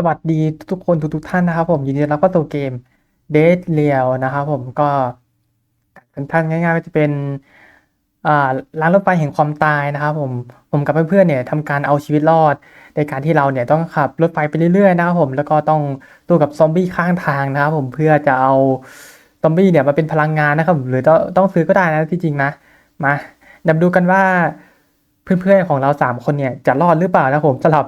สวัสดีทุกคนทุกๆท่านนะครับผมยินดีต้อนรับเข้าสู่เกม Dead Real นะครับผมก็กันท่านง่ายๆก็จะเป็นอ่าร้านรถไฟแห่งความตายนะครับผมผมกับเพื่อนๆเนี่ยทำการเอาชีวิตรอด ในการที่เราเนี่ยต้องขับรถไฟไปเรื่อยๆนะครับผมแล้วก็ต้องสู้กับซอมบี้ข้างทางนะครับผมเพื่อจะเอาซอมบี้เนี่ยมาเป็นพลังงานนะครับหรือต้องต้องซื้อก็ได้นะที่จริงนะมาดี๋ยวมาดูกันว่าเพื่อนๆของเราสามคนเนี่ยจะรอดหรือเปล่านะผมสำหรับ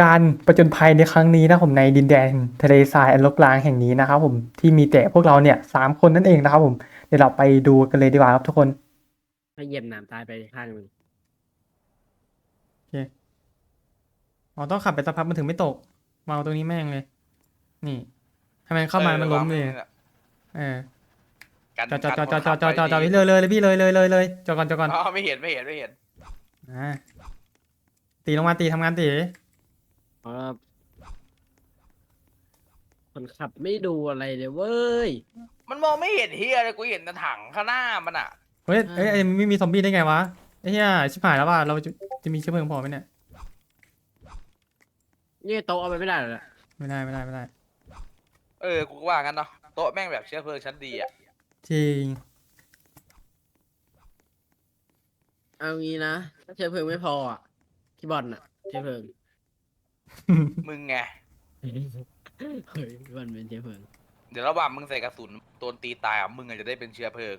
การประจนภัยในครั้งนี้นะผมในดินแดนทะเลทรายอันรกร้างแห่งนี้นะครับผมที่มีแต่พวกเราเนี่ยสามคนนั่นเองนะครับผมเดี๋ยวเราไปดูกันเลยดีกว่าครับทุกคนถ้าเหยียบหนามตายไปข้างหนึ่งอ๋อต้องขับไปสักพักมันถึงไม่ตกมาเอาตรงนี้แม่งเลย นี่ทำไมเข้ามามันล้มเลยเออกันจอดจอดจอดจอดจกัอดนจอดจอดจอดไว้พี่เลยเลยเลยพี่เลยเลยเลยเลยจอดก่อนจอดก่อนอ๋อไม่เห็นไม่เห็นไม่เห็นอ่าตีลงมาตีทำงานตี เพราะว่าคนขับไม่ดูอะไรเลยเว้ย มันมองไม่เห็นเฮียเลยกูเห็นแต่ถังข้างหน้ามันอะ เฮ้ยอ่าเอ้ยเอ้ยไม่มีซอมบี้ได้ไงวะไอ้เหี้ยชิบหายแล้วว่ะเราจะจะมีเชื้อเพลิงพอไหมเนี่ยนี่โต๊ะเอาไปไม่ได้เหรอเนี่ยไม่ได้ไม่ได้ไม่ได้เออ กูก็ว่างั้นเนาะ โต๊ะแม่งแบบเชื้อเพลิงชั้นดีอะ จริงเอางี้นะถ้าเชื้อเพลิงไม่พออะที่บอลน่ะเชื้อเพลิง มึงไง เฮ้ยพี่บอลเป็นเชื้อเพลิงเดี๋ยวระหว่างมึงใส่กระสุนโดนตีตายอะมึงอาจจะได้เป็นเชื้อเพลิง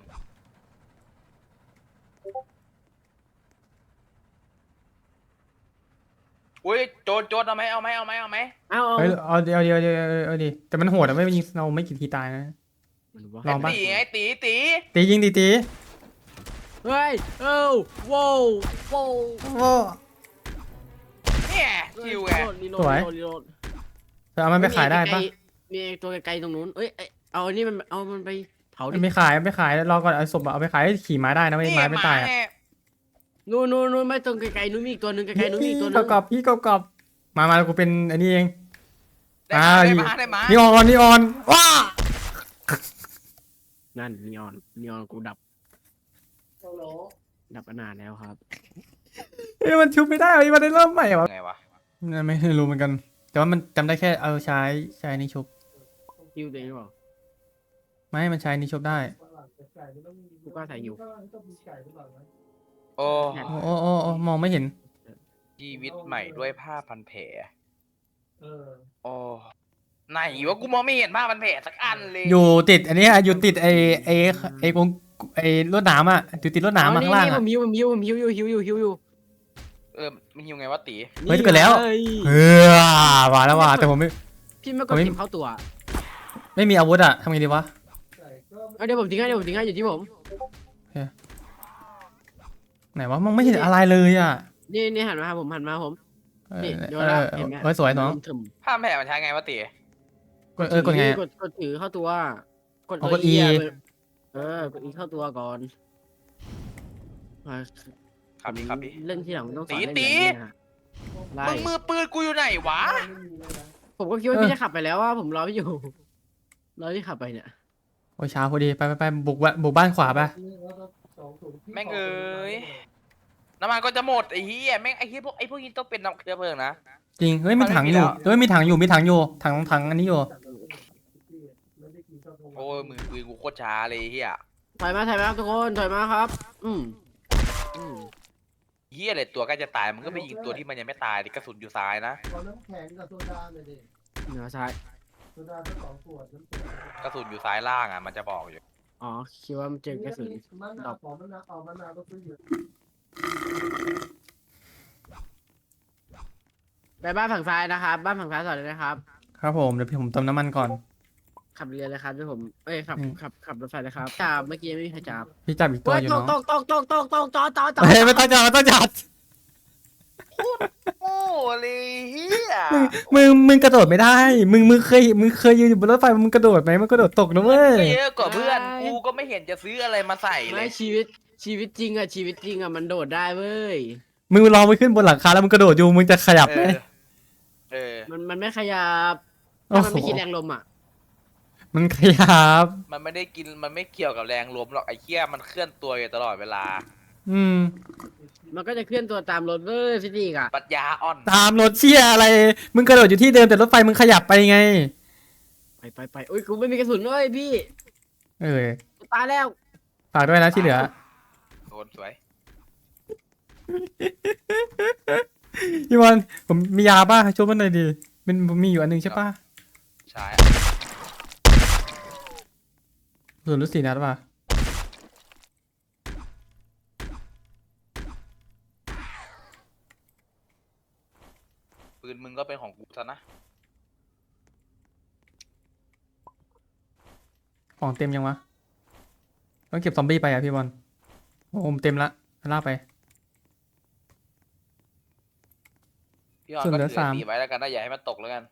อุ้ยโจรโจรเอาไหมเอาไหมเอาไหมเอาไหมเอาเอาเฮ้ยเอาเดี๋ยวเดี๋ยวเดี๋ยวเอาดิแต่มันโหดอะไม่ยิงเราไม่กี่ทีตายนะ มันวะลองปะ ตีไงตีตีตียิงตีตีเฮ้ยเอ้าว้าวว้าวโอ้ เนี่ยชิวไงรีโหลดสวย รีโหลดรีโหลดเอามันไปขายได้ปะมีไอ้ตัวไกลๆตรงนู้นเอ้ยเอ้ยเอาอันนี้มันเอามันไปเผาดิมันไม่ขายไม่ขายรอก่อนเอาศพอะเอาไปขายขี่ม้าได้นะไม่ไม้ไม่ตายอะเนี่ยนู่นนู่นนู่นไม่ตรงไกลๆนู้นมีอีกตัวหนึ่งไกลๆนู้นมีอีกตัวหนึงกรอบๆพี่กรอบๆมามากูเป็นอันนี้เองได้อ่ามาได้มาได้มานี่ออนนี่ออนว้านั่นนีออนนีออนกูดับ ดับมานานแล้วครับ เอ้ยมันชุบไม่ได้เอ้ยมันได้เริ่มใหม่วะไงวะไม่รู้เหมือนกัน แต่ว่ามันจำได้แค่เอาใช้ใช้นี่ชุบ ฮิวตัวเองหรือเปล่าไม่ มันใช้นี่ชุบได้ กูก็ใส่อยู่โอ้โอ้โอ้โอ้โอ้มองไม่เห็น ชีวิตใหม่ด้วยผ้าพันแผลโอ้ไหนวะกูมองไม่เห็นผ้าพันแผลสักอันเลยอยู่ติด อันเนี้ยอยู่ติดไอไอไอกงไอรถหนามอะอยู่ติดรถหนามมาข้างล่างนี่ผอะมฮิวผมฮิวผมฮิวอยู่ฮิวอยู่ฮิวอยู่ เออมันยิงไงวะตีเฮ้ยเกิดแล้วเฮ้ยเออมาแล้วว่ะแต่ผมไม่ พี่ไม่กผมดไม่เก็บเข้าตัวไม่มีอาวุธอะทำไงดีวะ เอาเดี๋ยวผมทิ้งให้เดี๋ยวผมทิ้งให้อยู่ที่ผม ไหนวะมองไม่เห็นอะไรเลยอะนี่นี่หันมาหาผมหันมาหาผม เออนี่โยเอนแล้วอเห็นไหม เออสวยน้องถึมผ้าพันแผลมันใช้ไงวะตีกดเออกดไงอะ กดกดถือเข้าตัวกดอ๋อกดเ E เออกด E เข้าตัวก่อน มาครับพี่ครับพี่เล่นที่หลังมันต้องสอนตีเล่นตีแบบนี้นะไล่มึงมือปืนกูอยู่ไหนวะ ผมก็คิดว่าเออพี่จะขับไปแล้วว่าผมรอพี่อยู่ รอพี่ขับไปเนี่ย โอ้ยเช้าพอดีไปไปไปบุกบ้านบุกบ้านขวาไปแม่งเอ้ย น้ำมันก็จะหมดไอ้เหี้ยแม่งไอ้เหี้ยพวกไอ้พวกนี้ต้องเป็นน้ำเชื้อเพลิงนะ จริงเฮ้ยมีถังอยู่มันไม่มีแล้วเฮ้ยมีถังอยู่มีถังอยู่ถังถังอันนี้อยู่โอ้ยมือปืนกูโคตรช้าเลยไอ้เหี้ยถอยมาถอยมาครับทุกคนถอยมาครับ อืมอืม เหี้ยอะไรตัวใกล้จะตายมึงก็ไปยิงตัวที่มันยังไม่ตายดิกระสุนอยู่ซ้ายนะขอน้ำแข็งกับโซดาหน่อยดิเหนือซ้าย โซดาสักสองขวดน้ำแข็งกระสุนอยู่ซ้ายล่างอะมันจะบอกอยู่อ๋อ คิดว่ามันเจอกระสุน มะนาวปอกมะนาวเอามะนาวก็ซื้ออยู่ไปบ้านฝั่งซ้ายนะครับ บ้านฝั่งซ้ายต่อเลยนะครับ ครับผมเดี๋ยวพี่ผมเติมน้ำมันก่อน ขับเรือเลยครับด้วยผมเอ้ยขับอืมขับขับรถไฟเลยครับจับเมื่อกี้ไม่มีใครจับพี่จับอีกตัวเฮ้ยอยู่ตเนากตะกตกตกตกตกตกตกตกเฮ้ยไม่ต้องจับไม่ต้องจับโอ้เลยเหี้ยมึงมึงกระโดดไม่ได้ มึงมึงเคยมึงเคยยืนอยู่บนรถไฟมึงกระโดดไหมมึงกระโดดตกนะเว้ยก็เยอะกว่าเพื่อนกูก็ไม่เห็นจะซื้ออะไรมาใส่เลไม่ยชีวิตชีวิตจริงอะชีวิตจริงอะมันโดดได้เว้ยมึงลองไปขึ้นบนหลังคาแล้วมึงกระโดดอยู่มึงจะขยับเอไหมอเออมันมันไม่ขยับโอ้ถ้ามันโหไม่คิดแรงลมอะ มันขยับ มันไม่ได้กินมันไม่เกี่ยวกับแรงลมหรอกไอ้เหี้ยมันเคลื่อนตัวอยู่ตลอดเวลา อืม มันก็จะเคลื่อนตัวตามรถเลยฟิสิกส์อะปัญญาอ่อนตามรถเชี่ยอะไร มึงกระโดดอยู่ที่เดิมแต่รถไฟมึงขยับไปไง ไปไปไปอุ้ยกูไม่มีกระสุนเลยพี่เออตายแล้ว ฝากด้วยนะที่เหลือ โดนสวยพี่บอลผมมียาป่ะช่วยมันหน่อยดิมันผมมีอยู่อันหนึงใช่ป่ะ ใช่ ส่วนรู้สีนัดป่ะปืนมึงก็เป็นของกูซะนะ ของเต็มยังวะ ต้องเก็บซอมบี้ไปอะพี่บอลโอ้ผมเต็มละลากไป พี่ออนส่วนก็เหลืถืออสามไอ้ตีไว้แล้วกันนะอย่าให้มันตกแล้วกัน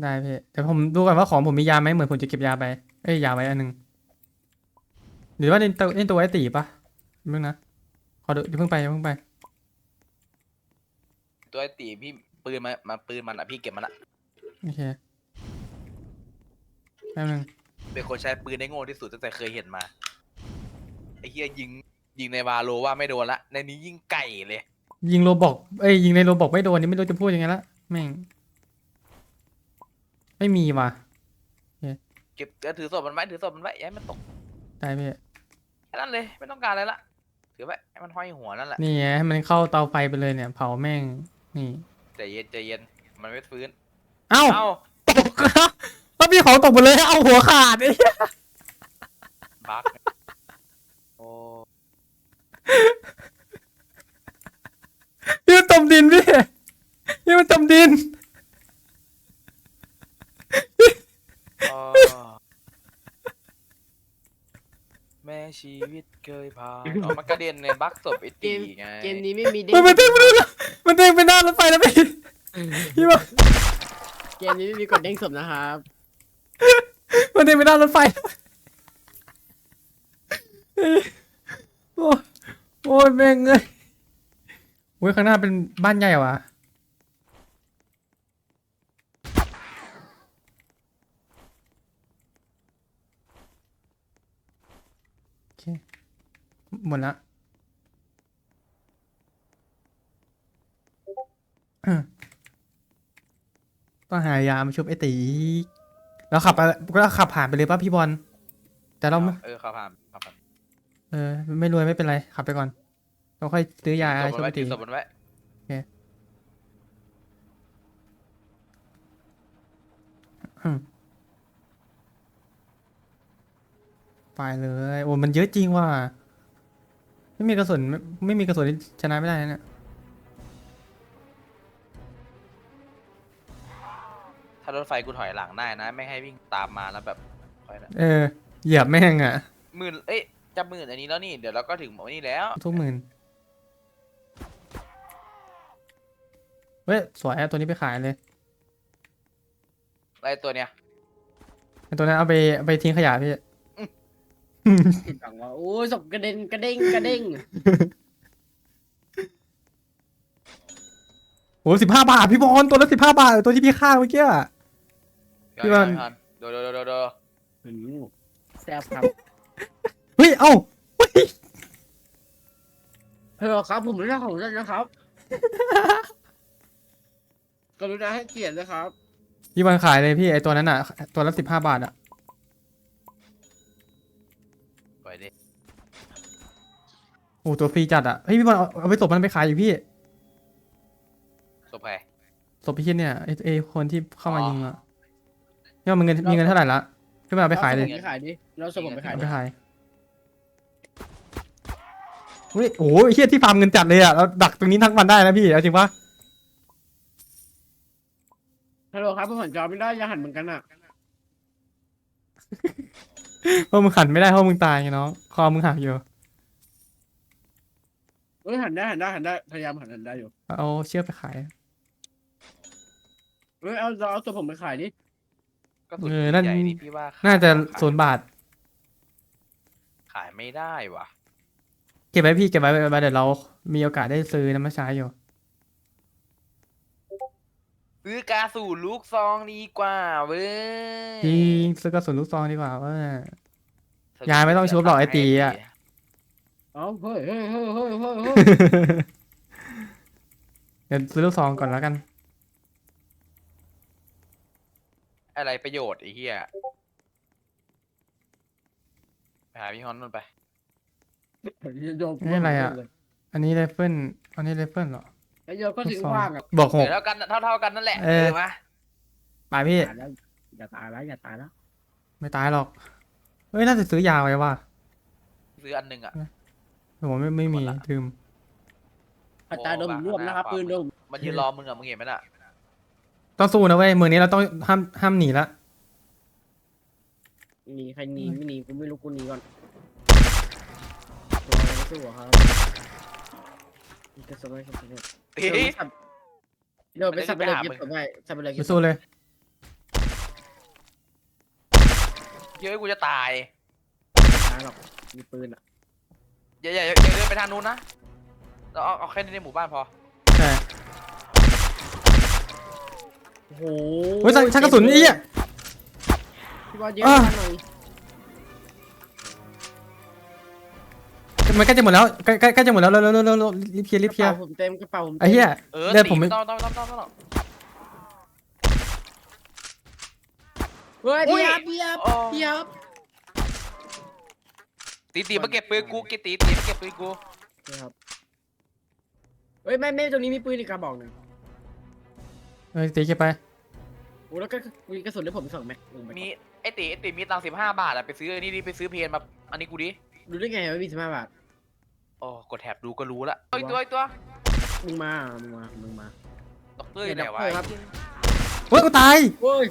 ได้พี่แต่ผมดูก่อนว่าของผมมียาไหมเหมือนผมจะเก็บยาไป เอ้ยยาไว้อันหนึง หรือว่าในตัวในตัวไอ้ตีปะเพิ่งนะขอดูเดี๋ยวเพิ่งไปอย่าเพิ่งไป ตัวไอ้ตีพี่ปืนมามาปืนมันอะพี่เก็บมันละโอเคแป๊บนึงเป็นคนใช้ปืนได้โง่ที่สุดตั้งแต่เคยเห็นมาไอ้เฮียยิงยิงในวาโลว่าไม่โดนละในนี้ยิงไก่เลย ยิงโรบอกเอ้ยยิงในโรบอกไม่โดนนี่ไม่รู้จะพูดยังไงละแม่ง ไม่มีว่ะเก็บเออถือศพมันไว้ถือศพมันไว้อย่าให้มันตก ได้พี่แค่นั้นเลยไม่ต้องการอะไรละถือไว้ให้มันห้อยหัวนั่นแหละนี่ไงให้มันเข้าเตาไฟไปเลยเนี่ย เผาแม่งนี่ใจเย็นใจเย็นมันไม่ฟื้นเอ้าเอ้าตกแล้วพี่ของตกหมดเลยเอาหัวขาดไอ้เหี้ยบักโอ้พี่มันจมดินพี่พี่มันจมดินอ้อแม่ชีวิตเคยพาอ๋อมันกระเด็นในบักศพไอ้เกตีมไงเกมนี้ไม่มีเด้มันมันเด้งไปเลยมันเด้งไปหน้ารถไฟแล้วพี่พี่ว่าเกมนี้ไม่มีกดเด้งศพนะครับมันเด้งไปหน้ารถไฟโอ้ยโอ้ยแม่งเอ้ยโอ้ยข้างหน้าเป็นบ้านใหญ่ว่ะ เคหมดละอืมต้องหายามาชุบไอ้ตีเราขับไปก็ขับผ่านไปเลยป่ะพี่บอลแต่เราไม่เออขับผ่านขับผ่านเออ ไม่รวยไม่เป็นไรขับไปก่อน เราค่อยซื้อยาถือศพชุมันบไว้ไอ้ถืตีอศพมันไว้อืม ไปเลย โอ้มันเยอะจริงว่ะไม่มีกระสุนไม่ไม่มีกระสุนที่ชนะไม่ได้นะเนี่ยถ้ารถไฟกูถอยหลังได้นะ ไม่ให้วิ่งตามมาแล้วแบบค่อยนะเออเหยียบแม่งอะหมื่นเอ้ยจะหมื่นอันนี้แล้วนี่เดี๋ยวเราก็ถึงหมอนี่แล้วทุกหมื่นเว้ยสวยอะตัวนี้ไปขายเลยไอ้ตัวเนี้ยไอ้ตัวนั้นเอาไปเอาไปทิ้งขยะพี่ผิ ดหวังว่าโอ้ยศพกระเด็นกระเด้งกระเด้งโอ้สิบห้าบาทพี่บอลตัวละสิบห้าบาทตัวที่พี่ฆ่าเมื่อกี้อะ พี่บอลพี่บอลโดโดโดโดโดอืมแซ่บครับเฮ้ยเอ้าเฮ้ยเฮ้ยครับผมไม่ได้ของเล่นนะครับ กรุณาให้เกียรตินะครับพี่บอลขายเลยพี่ไอตัวนั้นอะตัวละสิบห้าบาทอะ โอ้ตัวฟรีจัดอะเฮ้ยพี่บอลเอาเอาไปศพมันไปขายอยู่พี่ศพใคร ศพพี่เช่นเนี่ยไอไอคนที่เข้ามาอ๋อ ยิงอะพี่บอลมีเงินมีเงินเท่าไหร่ละพี่บอลเอาไปขายเลยอศพผมไปขายดิเราสมผมไปขายเอาดิไปขายเฮ้ยโอ้ยเฮียที่ฟาร์มเงินจัดเลยอะเราดักตรงนี้ทั้งวันได้นะพี่เอาจริงปะฮัลโหลครับผมหันจอไม่ได้อย่าหันเหมือนกันอะเพราะมึงขันไม่ได้เพราะมึงตายไงน้องคอมึงหักอยู่ เอ้ยหันได้หันได้หันได้พยายามหันหันได้อยู่เอาเชือกไปขายเอ้ยเอาเราเอาตัวผมไปขายดิก็สุดเออนั่นใหญ่นี่พี่ว่าขยน่าจะขายศูนย์บาท ขายไม่ได้ว่ะ เก็บไว้พี่เก็บไว้ไว้เดี๋ยวเรา มีโอกาสได้ซื้อน้ำมันใช้อยู่ ซื้อกาสูนลูกซองดีกว่าเว้ยจริงซื้อกระสุนลูกซองดีกว่าว่า ยายไม่ต้องชุบหรอกไอ้ตีอะ เอ้าเฮ้ยเฮ้ยเฮ้ยเฮ้ยเฮ้ยเฮ้ยดี๋ยวซื้อลูกซองก่อนแล้วกัน อะไรประโยชน์ไอ้เหี้ยไปหาพี่ฮอนนู่นไปนี่อะไรอะ อันนี้ไรเฟิลอันนี้ไรเฟิลเหรอไอ้โยนก็ถึงว่างอะบอกหกเท่ากันเท่าเท่าๆกันนั่นแหละเออมาไปพี่ ตายแล้วอย่าตายแล้วอย่าตายแล้วไม่ตายหรอก เฮ้ย น่าจะซื้อยาไว้ว่ะ ซื้ออันหนึ่งอะแต่ ผมไม่ไม่มีหมดละ ลืมอาจารย์โดนผมรวบนะครับปืนโดนมันยืนรอมึงอะมึงเห็นไหมน่ะต้องสู้นะเว้ยมือนี้เราต้องห้ามห้ามหนีละหนีใครหนีไม่หนีกูไม่รู้กูหนีก่อนตัวอะไรไม่สู้อะครับนี่ก็สบายสบายตีเดี๋ยวไปสับไปเลยเก็บผมไปสับไปเลยไปเก็บสู้เลยเยอะกูจะตายตายหรอกมีปืนอะ อย่าอย่าอย่าอย่าเดินไปทางนู้นนะเราเอาเอาแค่ในหมู่บ้านพอใช่โอ้โหเฮ้ยช่างช่างกระสุนไอ้เหี้ย พี่บอลเยอะอะหน่อยมันใกล้จะหมดแล้วใกล้ใกล้ใกล้จะหมดแล้วเร็วเร็วเร็วเร็วเร็วรีบเคลียร์รีบกเคลียระร์เป๋าผมเต็มกระเป๋าผมต็มไอ้เหี้ยเออเลือดผมตีไม่ต้องต้องต้องต้องต้อง เฮ้ยอุ้พี่ยครับพี่ครับอ๋อ พี่ครับ ตีตีมาเก็บปืนกูเกตีตีมาเก็บปืนกูพี่ครับเฮ้ยไม่ไม่ตรงนี้มีปืนอีกกระบอกหนึ่งเฮ้ยตีเก็บไปโอ้แล้วก็มีกระสุนให้ผมสองแม็กลงไปก่อนมีไอตีไอตีมีตังค์สิบห้าบาทอะไปซื้อไอ้นี่ดิไปซื้อเพนมาอันนี้กูดิรู้ได้ไงว่ามีสิบห้าบาทโอ้กดแท็บดูก็รู้ละตัวอีกตัวอีกตัวมึงมามึงมามึงมาด็อกเตอร์อยู่ไหนวะเด็กด็อกเตอร์ครับเฮ้ยกูตายโอ้ย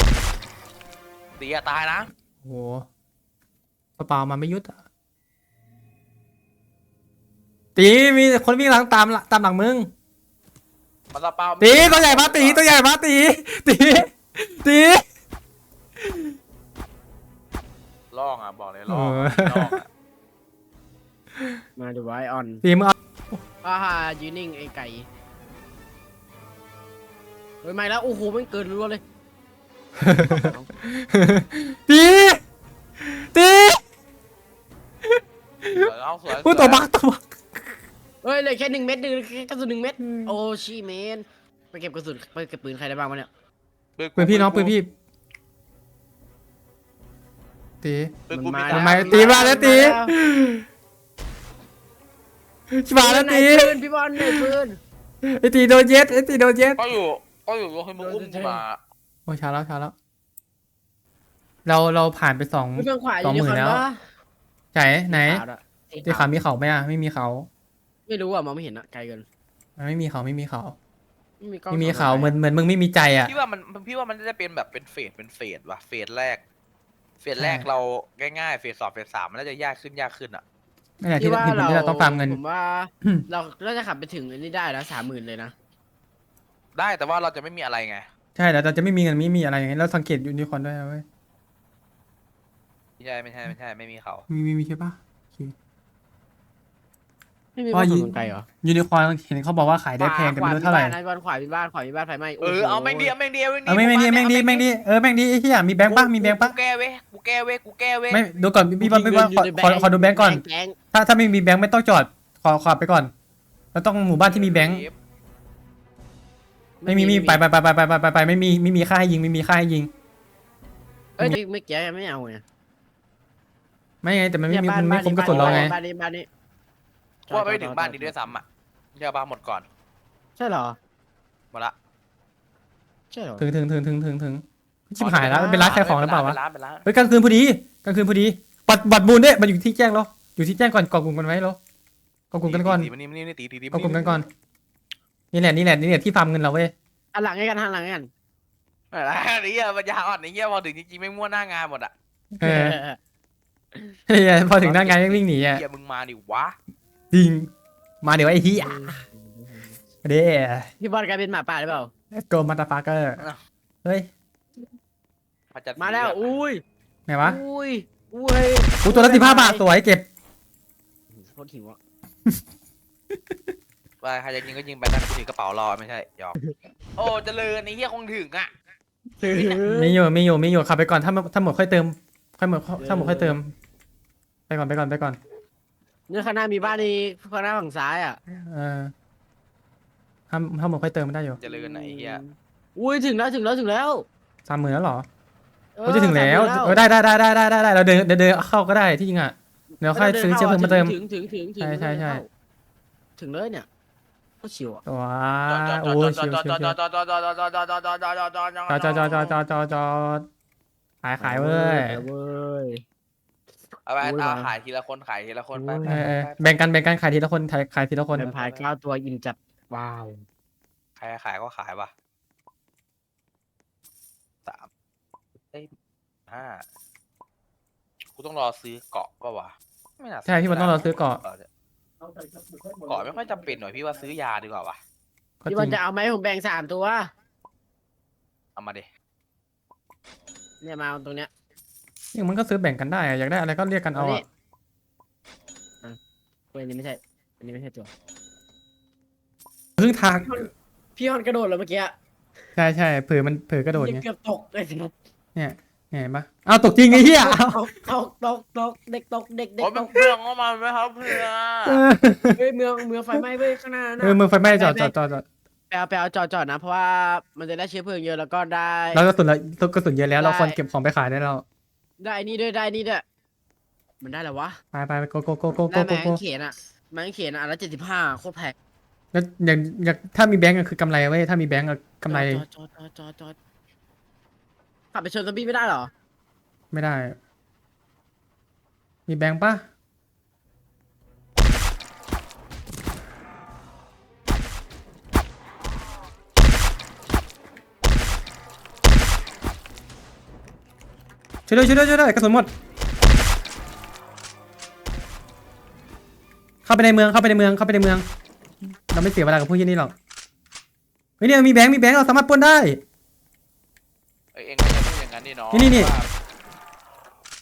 ตีอะตายนะโอ้โหกระเป๋ามันไม่ยุดอะ ตีมีคนวิ่งหลังตามตามหลังมึงมันละเปล่าตีตัวใหญ่มาตีตัวใหญ่มาตีตีตีล่องอะบอกเลยล่องเอออะล่องอะมาดูไว้ออนตีมึงเอาอาฮายืนนิ่งไอ้ไก่เฮ้ยไม่แล้วโอ้โหมันเกินรัวเลยตีตี สวยเอาสวยพูดตัวบักตัวบัก เฮ้ยเหลยแค่หนึ่งเม็ดหนึ่งแค่กระสุนหนึ่งเม็ดโอ้ชีเมนไปเก็บกระสุนไปเก็บปืนใครได้บ้างวะเนี่ยปืนพี่น้องปืนพี่ตีปืนกูมันมีมาทำไมตีมาแล้วตีชิบาแล้วไหนตีปืนพี่บอลไหนปืนไอตีโดนเย็ดไอตีโดนเย็ดก็อยู่ก็อยู่ให้มึงอุ้มกูมาโอ้ช้าแล้วช้าแล้ว เราเราผ่านไปสองพี่เบื้องขวาอสองหมื่ยู่ในนคอนแล้ววะไหนไหนขาวอะตีขามีเขาไหมอะไม่มีเขา ไม่รู้อะมองไม่เห็นอะไกลเกินมันไม่มีเขาไม่มีเขาไม่มีกล้องไม่มีเขาส่องเหมือนเหมือนมึงไม่มีใจอะ พี่ว่ามันพี่ว่ามันจะเป็นแบบเป็นเฟสเป็นเฟสว่ะเฟสแรก เฟสแรกใช่เราง่ายๆเฟสสองเฟสสามมันน่าจะยากขึ้นยากขึ้นอะนั่นแหละที่ที่ว่าที่ผมเราที่เราต้องฟาร์มเงิน ผมว่าอืมเราเราจะขับไปถึงอันนี้ได้นะสามหมื่นเลยนะได้แต่ว่าเราจะไม่มีอะไรไงใช่แต่เราจะไม่มีเงินไม่มีอะไรอย่างเงี้ยเราสังเกตยูนิคอร์นด้วยนะเว้ยไม่ใช่ไม่ใช่ไม่ใช่ไม่มีเขา มีมีมีใช่ปะโอเค ไม่มีบ้านสนใจหรอยูนิคอร์นเห็นเขาบอกว่าขายได้แพงกันไม่รู้เท่าไหร่ขวาขวามีบ้านขวามีบ้านไฟไหม้เออเอาแม่งดีเอาแม่งดีเอาแม่งดีเออแม่งดีแม่งดีแดีเออแม่งดีไอ้ที่อยากมีแบงค์ปะมีแบงค์ปะกูแก้เว้ยกูแก้เว้ยกูแก้เว้ยไม่ดูก่อนพี่บอลพี่บอลขอขอดูแบงค์ก่อน ถ้าถ้าไม่มีแบงค์ไม่ต้องจอดขอขอไปก่อนเรวต้องหมู่บ้านที่มีแบงค์ไม่มีมีไปไปไปไปไปไปไปไม่มีไม่มีค่าให้ยิงไม่มีค่าให้ยิง เอ้ยไม่แก้ไม่เอาไงไม่ไงแต่มันไม่มีมันไม่คุ้มกรบสุนเราไงบ้านนี้บ้านนี้ ว่าไม่ถึงบ้านนี้ด้วยซ้ำอะเชื่อบ้านหมดก่อนใช่เหรอ หมดละใช่เหรอ ถึงถึงถึงถึงถึงถึงชิบหายแล้วมันเป็นร้านขายของหรือเปล่าวะเป็นร้านเป็นร้านเฮ้ยกลางคืนพอดีกลางคืนพอดี บัตรบัตรบูนเนี่ยมันอยู่ที่แจ้งแล้วอยู่ที่แจ้งก่อนก่อกลุ่มกันไว้แล้วก่อกลุ่มกันก่อนตีมันนี่มันนี่ตีตีตีก่อกลุ่มกันก่อนนี่แหละนี่แหละนี่แหละที่ฟาร์มเงินเราเว้ยหันหลังให้กันหันหลังให้กันอะไรนี่เหี้ยปัญญาอ่อนนี่เหี้ยพอถึงจริงๆไม่มั่วหน้างานหมดอะเออเฮ้ยพอถึงหน้างานยังวิ่งหนีอะเหี้ยมึงมาดิวะ จริง มาเดี๋ยวไอ้เหี้ยเด้พี่บอลกลายเป็นหมาป่าหรือเปล่า โกมาตาฟาเกอร์ เฮ้ยพระจันทร์มาแล้วสีเหลืองอุ้ยไหนวะอุ้ย อุ้ยกูตัวละสิบห้าบาทสวยเก็บ โคตรหิวอะว่าใครจะยิงก็ยิงไปนั่นกูถือกระเป๋ารอไม่ใช่หยอกโอ้เจริญไอ้เหี้ยคงถึงอะมีอยู่มีอยู่มีอยู่ขับไปก่อนถ้าถ้าหมดค่อยเติม ค่อยหมดถ้าหมดค่อยเติม ไปก่อนไปก่อนไปก่อน เนื้อข้างหน้ามีบ้านในข้างหน้าฝั่งซ้ายอะเออห้าห้าหมดค่อยเติมไม่ได้อยู่เยกันไหนเฮียอุ้ยถึงแล้วถึงแล้วถึงแล้วสามหมื่นแล้วเหรอเออจะถึงแล้วเออได้ได้ได้ได้ได้ได้เราเดินเดินเดินเข้าก็ได้ที่จริงอะเดี๋ยวค่อยซื้อเชื้อเพลิงมาเติม ถึงถึงถึงถึงใช่ใช่ใช่ ถึงเลยเนี่ยก็ชิวอะว้าโอ้ยชิวชิวชิวจอดจอดจอดจอดจอดจอดขายขายเว้ยเว้ย เอาไปโอ้ยเอามา ขายทีละคนขายทีละคนไปเออเออแบ่งกันแบ่งกันขายทีละคนขายขายทีละคน แวมไพร์เก้าตัวอินจัดว้าวใครขายก็ขายว่ะสามเอ้ยห้ากูต้องรอซื้อเกาะก็วะไม่น่าใช่พี่มันต้องรอซื้อเกาะเอาใส่กระปุกให้หมดเกาะไม่ค่อยจำเป็นหน่อยพี่ว่าซื้อยาดีกว่าวะก็พี่จบอริลงจะเอาไหมผมแบ่งสามตัวเอามาดิเนี่ยมาเอาตรงเนี้ย ยังมันก็ซื้อแบ่งกันได้อะอยากได้อะไรก็เรียกกันเอานี่อะอะเว้ยอันนี้ไม่ใช่ อันนี้ไม่ใช่ตัวครึ่งทางพี่ฮอนกระโดดเลยเมื่อกี้ใช่ใช่เผื่อมันเผื่อกระโดดไงเกือบตกเลยสิเนี่ยเนี่ยเห็นปะเอาตกจริงไอ้เหี้ยเอาตกตกตกตกเด็กตกเด็กเด็กโอ้ยตมันกเพื่องเข้ามาไหมครับเพื่อเออเฮ้ยเมืองเมืองไฟไหม้เว้ยข้างหน้านะเออมือไฟไหม้จอดจอดจอดจอดไปเอาไปเอาจอดจอดนะ เพราะว่ามันจะได้เชื้อเพลิงเยอะแล้วก็ได้แล้วกระสุนเรากระสุนเยอะแล้ว เราได้ควรเก็บของไปขายได้แล้ว ได้นี่ด้วยได้นี่ด้วยมันได้แล้ววะไปไปไปโกโกโกโกโกได้โกแมโกงเขียนอะแมงเขียนอะอันละเจ็ดสิบห้าโคตรแพงแล้วอย่างอย่างถ้ามีแบงก์ก็คือกำไรเว้ยถ้ามีแบงก์ก็กำไรจอดจอดจอดจอดจอดขับไปชนซอมบี้ไม่ได้เหรอ ไม่ได้ มีแบงก์ปะ ช่วยด้วยช่วยด้วยช่วยด้วยกระสุนหมด เข้าไปในเมืองเข้าไปในเมืองเข้าไปในเมือง เราไม่เสียเวลากับพวกที่นี่หรอกเฮ้ยเนี่ยมีแบงค์มีแบงค์เราสามารถปล้นได้ เอ้ยเองก็จะพูดอย่างนั้นดิน้องนี่นี่นี่ ว่า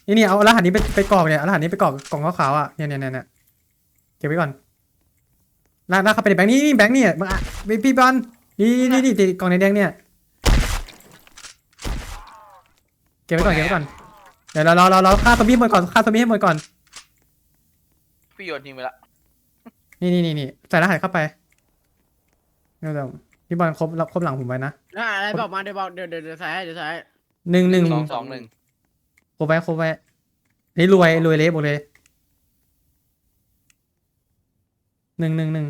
นี่นี่เอารหัสนี้ไปไปกรอกเนี่ยเอารหัสนี้ไปกรอกกล่องขาวๆอะเนี่ยเนี่ยเนี่ยเนี่ยเก็บไว้ก่อนลากลากเข้าไปในแบงค์นี่นี่แบงค์นี่มึงอะพี่พี่บอลนี่นี่นี่ติดกล่องแดงๆเนี่ยเก็บไว้ก่อนเก็บไว้ก่อน เดี๋ยวเราเราเราเราฆ่าซอมบี้หมดก่อนฆ่าซอมบี้ให้หมดก่อน พี่โยนทิ้งไปละนี่นี่นี่นี่ใส่รหัสเข้าไปเดี๋ยวเดี๋ยวพี่บอลครบครบหลังผมไว้นะอ่าอะไรบอกมาเดี๋ยวบอกเดี๋ยวเดี๋ยวเดี๋ยวใส่ให้เดี๋ยวใส่ให้หนึ่งหนึ่งสองสองหนึ่งครบไว้ครบไว้นี่รวยรวยเละบอกเลยหนึ่งหนึ่งหนึ่ง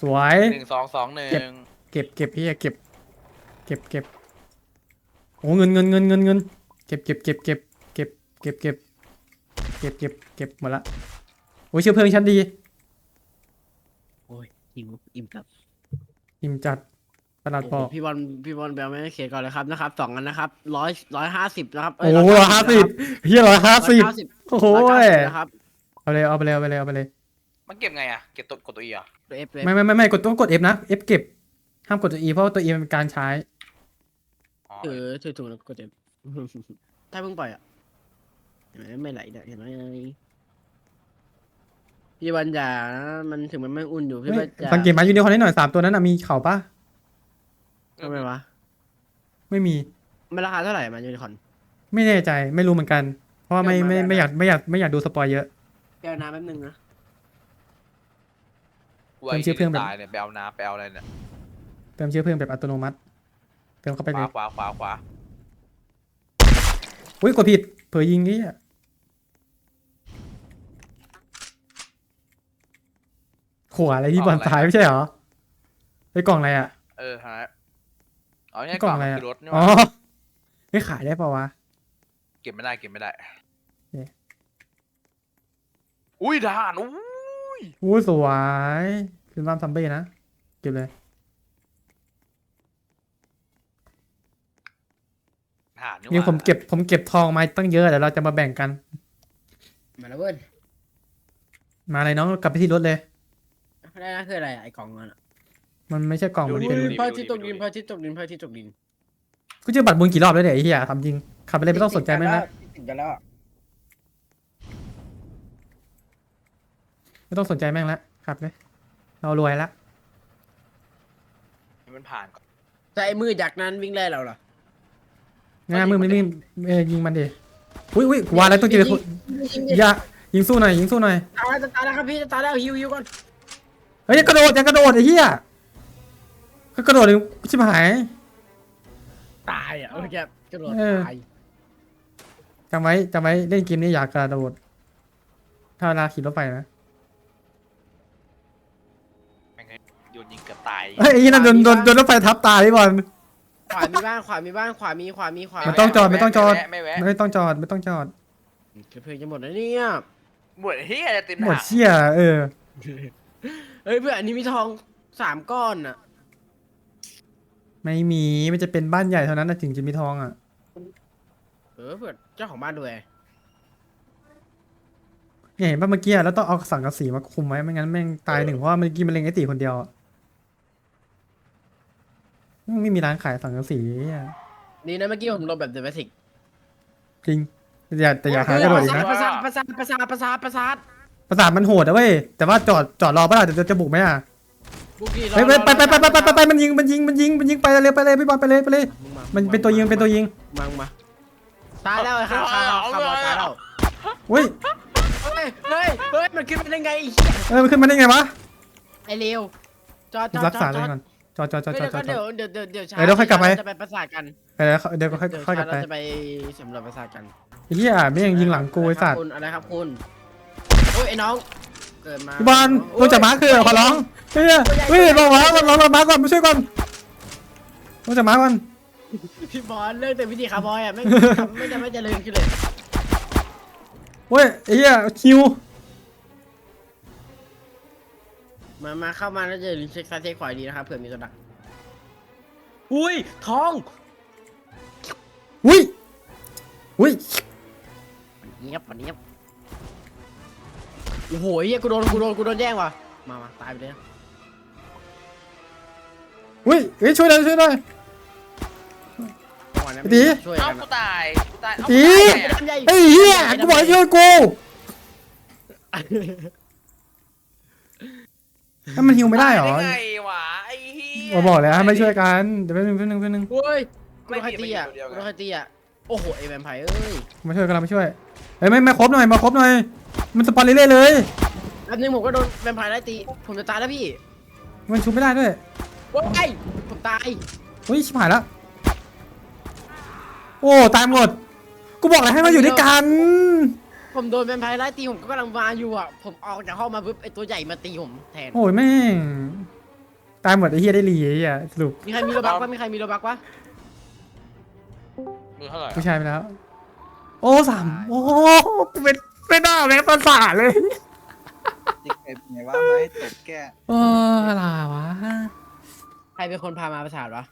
สวย หนึ่งสองสองหนึ่งเก็บเก็บเก็บพี่เก็บ เก็บเก็บโอ้เงินเงินเงินเงินเงิน เก็บเก็บเก็บเก็บเก็บเก็บเก็บเก็บเก็บเก็บหมดละโอ้ยเชื้อเพลิงชั้นดี โอ้ยหิวอิ่มครับอิ่มจัดประหลัดโอ้บโหอกพี่บอลพี่บอลแบลไม่ได้เขียนก่อนเลยครับนะครับสองอันนะครับร้อยร้อยห้าสิบนะครับโอ้โหร้อยห้าสิบเฮียร้อยห้าสิบร้อยเก้าสิบโอ้โหร้อยเก้าสิบนะครับเอาเลยเอาไปเลยเอาไปเลยเอาไปเลย มันเก็บไงอะเก็บตัวกดตัวอีอะตัวเอฟเลยไม่ไม่ไม่ไม่กดต้องกด F นะ F เก็บห้ามกดตัว E เพราะว่าตัว E มันเป็นการใช้อ๋อถือถือถูกแล้วก็เจ็บ ถ้าเพิ่งปล่อยอะเห็นไหมไม่ไหลเนี่ยเห็นไหมพี่บอลอย่านะมันถึงมันไม่อุ่นอยู่พี่บอลอย่าสังเกตมายูนิคอร์นนิดหน่อยสามตัวนั้นนะมีเข่าปะทำไมวะไม่มีมันราคาเท่าไหร่มันยูนิคอร์นไม่แน่ใจไม่รู้เหมือนกัน เพราะว่าไม่เดี๋ยวมาไม่แบบไม่อยากไม่อยากไม่อยากดูสปอยเยอะแก้วน้ำแป๊บนึงนะไว้มันชื่อเพื่อนแบบตายเนี่ยไปเอาน้ำไปเอาอะไรเนี่ยเติมเชื้อเพลิงแบบอัตโนมัติเติมเข้าไปขเลวายขวาขวาขวา อุ้ยกดผิด เผลอยิงนี่อะขวาอะไรที่บอลซ้ายไม่ใช่เหรอไอ้กล่องอะไรอะ เออฮะเอาไอ้ง่ายกๆล่ก่อองนอะไรมันอะคือรถนี่หอ๋อว่าไม่ขายได้ปะวะ เก็บไม่ได้เก็บไม่ได้โอเคอุ้ยทหารอู้อู้สวย คือบ้านซัมเบ้นะ เก็บเลย ทหารนี่นี่ว่าผมเก็บผมเก็บทองมาตั้งเยอะเดี๋ยวเราจะมาแบ่งกัน มาแล้วเว้ยมาเลยน้องกลับไปที่รถเลย ได้นะคืออะไรอะไอ้กล่องมันอะมันไม่ใช่กล่องมันเป็นพระอาทิตย์ตกดินพระอาทิตย์ตกดินพระอาทิตย์ตกดินกูเจอบัตรบุญกี่รอบแล้วเนี่ยไอ้เหี้ยทำจริงขับไปเลยไม่ต้องสนใจแม่งนะติดกันแล้วอะไม่ต้องสนใจแม่งละขับเลยเรารวยละ ให้มันผ่านก่อนแต่ไอ้มือจากนั้นวิ่งไล่เราเหรอ ง่ายมือมันไม่เออยิงมันดิอุ้ยอุ้ยกูว่าแล้วต้องเจอคนอย่ายิงสู้หน่อยยิงสู้หน่อยตายแล้วจะตายแล้วครับพี่จะตายแล้วฮิวฮิวก่อนเฮ้ยอย่ากระโดดอย่ากระโดดไอ้เหี้ยก็กระโดดเลยชิบหายตายอะเมื่อกี้กระโดดเออตายจำไว้จำไว้เล่นเกมนี้อย่ากระโดดถ้าเวลาขี่รถไฟนะแม่งโยนยิงเกือบตายเฮ้ยไอ้นั่นโดนโดนโดนรถไฟทับตายพี่บอล ขวามีบ้านขวามีบ้านขวามีขวามีขวาไม่ต้องจอดไม่ต้องจอด ไม่แวะไม่ต้องจอดไม่ต้องจอดเพื่อนจะหมดแล้วเนี่ยหมดเฮียจะติดหมดหางเชี่ยเออ เฮ้ยเพื่อนอันนี้มีทองสามก้อนอะไม่มีมันจะเป็นบ้านใหญ่เท่านั้นนะถึงจะมีทองอะเออเพื่อนเจ้าของบ้านด้วยเนี่ยเห็นป่ะเมื่อกี้อะแล้วต้องเอาสังกะสีมาคุมไว้ไม่งั้นแม่งตายหนึ่งเพราะว่าเมื่อกี้มันเล็งไอ้ตีคนเดียวอะ ไม่มีร้านขายสังกะสีอะดีนะเมื่อกี้ผมลบแบบเดอะแมทิกจริงอย่าแต่อย่าหากระโดดอีกนะประสาทประสาทประสาทประสาทประสาทประสาทมันโหดอะเว้ยแต่ว่าจอดจอดรอป่ะล่ะจะจะบุกไหมอะไปไปไปไปไปไปไปมันยิงมันยิงมันยิงมันยิงไปเลยไปเลยพี่บอลไปเลยไปเลย มันเป็นตัวยิงเป็นตัวยิงมังมาตายแล้วครับตายแล้วตายแล้วเฮ้ยเฮ้ยเฮ้ยมันขึ้นมาได้ไงเออมันขึ้นมาได้ไงวะไอเร็วจอดจอดจอด จอดก่อนจอดจอดจอดจอดจอดจเดี๋อยวดเดี๋ยวเดี๋ยวเดี๋ยวเช้าเออเดี๋ยวค่อยกลับไปจะไปประสาทกันไปแล้วเดี๋ยวก็ค่อยเดี๋ยวค่อยกลับไปเช้าเราจะไปสำรวจประสาทกันไอ้เหี้ยไม่ยังยิงหลังกูไอ้สัตว์คุณอะไรครับคุณโอ้ยไอ้น้องเกิดมาพี่บอลตัวจับม้าคือขอร้องเฮ้ยเฮ้ยบอกว่าร้องร้องม้าก่อนมาช่วยก่อนตัวจับม้าก่อนพี่บอลเลิกแต่วิธีคาร์บอยอะไม่ไม่จะไม่เจริญขึ้นเลยเว้ยไอ้เหี้ยคิว มามาเข้ามาแล้วจะเช็คซ้ายเช็คขวาดีนะครับเผื่อมีตัวดัก อุ้ยทอง อุ้ยอุ้ยเงียบวันนี้ยบโอ้โหเฮียกูโดนกูโดนกูโดนแย่งว่ะ มามาตายไปเลยนะอุ้ยเฮ้ยช่วยหน่อยช่วยหน่อย จังหวะนั้นดี ช่วยเอ้ากันกูอะตายกูตายเอ้าตีกูตายอะดำใหญ่ไอ้เหี้ยกูบอกให้ช่วยกู ถ้ามันฮิวไม่ได้เหรอตายไงวะไอ้เฮียมาบอกแล้วให้ไม่ช่วยกันเดี๋ยวแป๊บนึงแป๊บนึงแป๊บนึงเฮ้ยกูไม่โดนใครผิดตีอะไม่ผิดตัวเดียวกูกันโดนใครตีอะโอ้โหไอ้แวมไพร์เอ้ยมาช่วยกันเรามาช่วยเฮ้ยไม่ไม่ครบหน่อยมาครบหน่อย มันสปอนเรื่อยๆเลยแป๊บนึงผมก็โดนแวมไพร์ไล่ตีผมจะตายแล้วพี่มันชุบไม่ได้ด้วยว้ายผมตายเฮ้ยชิบหายแล้วโอ้ตายหมดกูบอกแล้วให้มาอยู่ด้วยกัน ผมโดนแวมไพร์ไล่ตีผมก็กำลังมาอยู่อะ ผมออกจากห้องมาปุ๊บไอ้ตัวใหญ่มาตีผมแทน โอ้ยแม่ง ตายหมดไอ้เฮียได้รีไอ้เฮียสรุปมีใครมีโลบักปะมีใครมีโลบักปะมือเท่าไหร่ผู้ชายไปแล้ว โอ้สามโอ้เป็นเป็นหน้าแม่ประสาทเลยยังไงเป็นไงว่าไม่ให้ตกแก้โอ้อะไรวะ ใครเป็นคนพามาประสาทวะ